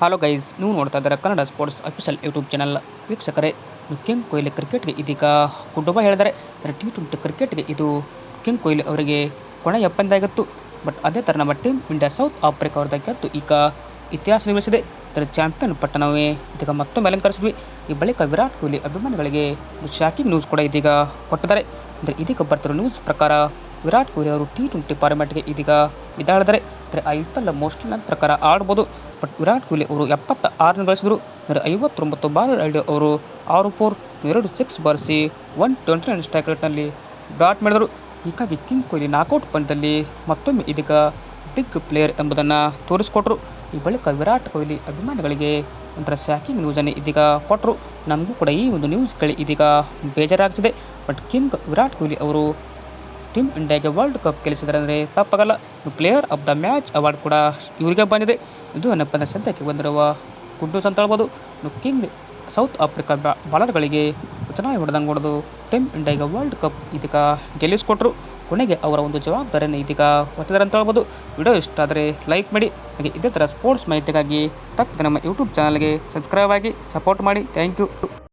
Hello guys ನೀವು ನೋಡ್ತಾ ಇದ್ದಾರೆ Kannada sports official YouTube channel ವೀಕ್ಷಕರೇ ಕಿಂಗ್ ಕೊಹ್ಲಿ ಕ್ರಿಕೆಟ್ಗೆ ಇದೀಗ ಕುಟುಂಬ ಹೇಳಿದರೆ ಅಂದರೆ ಟಿ ಟ್ವೆಂಟಿ ಕ್ರಿಕೆಟ್ಗೆ ಇದು ಕಿಂಗ್ ಕೊಹ್ಲಿ ಅವರಿಗೆ ಕೊನೆಯ ಎಪ್ಪಂದಾಗಿತ್ತು ಬಟ್ ಅದೇ ಥರ ನಮ್ಮ ಟೀಮ್ ಇಂಡಿಯಾ ಸೌತ್ ಆಫ್ರಿಕಾ ಅವ್ರದ್ದು ಈಗ ಇತಿಹಾಸ ನಿರ್ಮಿಸಿದೆ ಇದರ ಚಾಂಪಿಯನ್ ಪಟ್ಟಣವೇ ಇದೀಗ ಮತ್ತೊಮ್ಮೆ ಅಲಂಕರಿಸಿದ್ವಿ. ಈ ಬಳಿಕ ವಿರಾಟ್ ಕೊಹ್ಲಿ ಅಭಿಮಾನಿಗಳಿಗೆ ಶಾಕಿಂಗ್ ನ್ಯೂಸ್ ಕೂಡ ಇದೀಗ ಕೊಟ್ಟಿದ್ದಾರೆ. ಅಂದರೆ ಇದೀಗ ಬರ್ತಿರೋ ನ್ಯೂಸ್ ಪ್ರಕಾರ ವಿರಾಟ್ ಕೊಹ್ಲಿ ಅವರು ಟಿ ಟ್ವೆಂಟಿ ಫಾರ್ಮ್ಯಾಟ್ಗೆ ಇದೀಗ ಇದಾಳಿದರೆ ಅಂದರೆ ಐ ಪಿ ಎಲ್ ಮೋಸ್ಟ್ಲಿ ನನ್ನ ಪ್ರಕಾರ ಆಡ್ಬೋದು. ಬಟ್ ವಿರಾಟ್ ಕೊಹ್ಲಿ ಅವರು ಎಪ್ಪತ್ತ ಆರನ್ನು ಗಳಿಸಿದರು ಅಂದರೆ ಐವತ್ತೊಂಬತ್ತು ಬಾಲ್ ಆಡಿ ಅವರು ಆರು ಫೋರ್ ಎರಡು ಸಿಕ್ಸ್ ಬಾರಿಸಿ ಒನ್ ಟ್ವೆಂಟಿ ನೈನ್ ಸ್ಟ್ರೈಕ್ ರೇಟ್ನಲ್ಲಿ ಬ್ಯಾಟ್ ಮಾಡಿದರು. ಹೀಗಾಗಿ ಕಿಂಗ್ ಕೊಹ್ಲಿ ನಾಕೌಟ್ ಪಂದ್ಯದಲ್ಲಿ ಮತ್ತೊಮ್ಮೆ ಇದೀಗ ಬಿಗ್ ಪ್ಲೇಯರ್ ಎಂಬುದನ್ನು ತೋರಿಸಿಕೊಟ್ರು. ಈ ಬಳಿಕ ವಿರಾಟ್ ಕೊಹ್ಲಿ ಅಭಿಮಾನಿಗಳಿಗೆ ಒಂಥರ ಸ್ಯಾಕಿಂಗ್ ನ್ಯೂಸನ್ನು ಇದೀಗ ಕೊಟ್ಟರು ನಮಗೂ ಕೂಡ ಈ ಒಂದು ನ್ಯೂಸ್ ಕೇಳಿ ಇದೀಗ ಬೇಜಾರಾಗ್ತಿದೆ. ಬಟ್ ಕಿಂಗ್ ವಿರಾಟ್ ಕೊಹ್ಲಿ ಅವರು ಟೀಮ್ ಇಂಡಿಯಾಗೆ ವರ್ಲ್ಡ್ ಕಪ್ ಗೆಲ್ಲಿಸಿದ್ರೆ ಅಂದರೆ ತಪ್ಪಾಗಲ್ಲ. Player of the match award ಕೂಡ ಇವರಿಗೆ ಬಂದಿದೆ. ಇದು ಅಂದರೆ ಸದ್ಯಕ್ಕೆ ಬಂದಿರುವ ಗುಡ್ಡೂಸ್ ಅಂತ ಹೇಳ್ಬೋದು. ಕಿಂಗ್ ಸೌತ್ ಆಫ್ರಿಕಾ ಬಾಲರ್ಗಳಿಗೆ ಚೆನ್ನಾಗಿ ಹೊಡೆದಂಗೆ ಹೊಡೆದು ಟೀಮ್ ಇಂಡಿಯಾಗೆ ವರ್ಲ್ಡ್ ಕಪ್ ಇದೀಗ ಗೆಲ್ಲಿಸ್ಕೊಟ್ರು. ಕೊನೆಗೆ ಅವರ ಒಂದು ಜವಾಬ್ದಾರಿಯನ್ನು ಇದೀಗ ಹೊತ್ತಿದ್ದಾರೆ ಅಂತ ಹೇಳ್ಬೋದು. ವಿಡಿಯೋ ಇಷ್ಟ ಆದರೆ ಲೈಕ್ ಮಾಡಿ. ಹಾಗೆ ಇದೇ ಥರ ಸ್ಪೋರ್ಟ್ಸ್ ಮಾಹಿತಿಗಾಗಿ ತಪ್ಪದೆ ನಮ್ಮ ಯೂಟ್ಯೂಬ್ ಚಾನಲ್ಗೆ ಸಬ್ಸ್ಕ್ರೈಬ್ ಆಗಿ ಸಪೋರ್ಟ್ ಮಾಡಿ. Thank you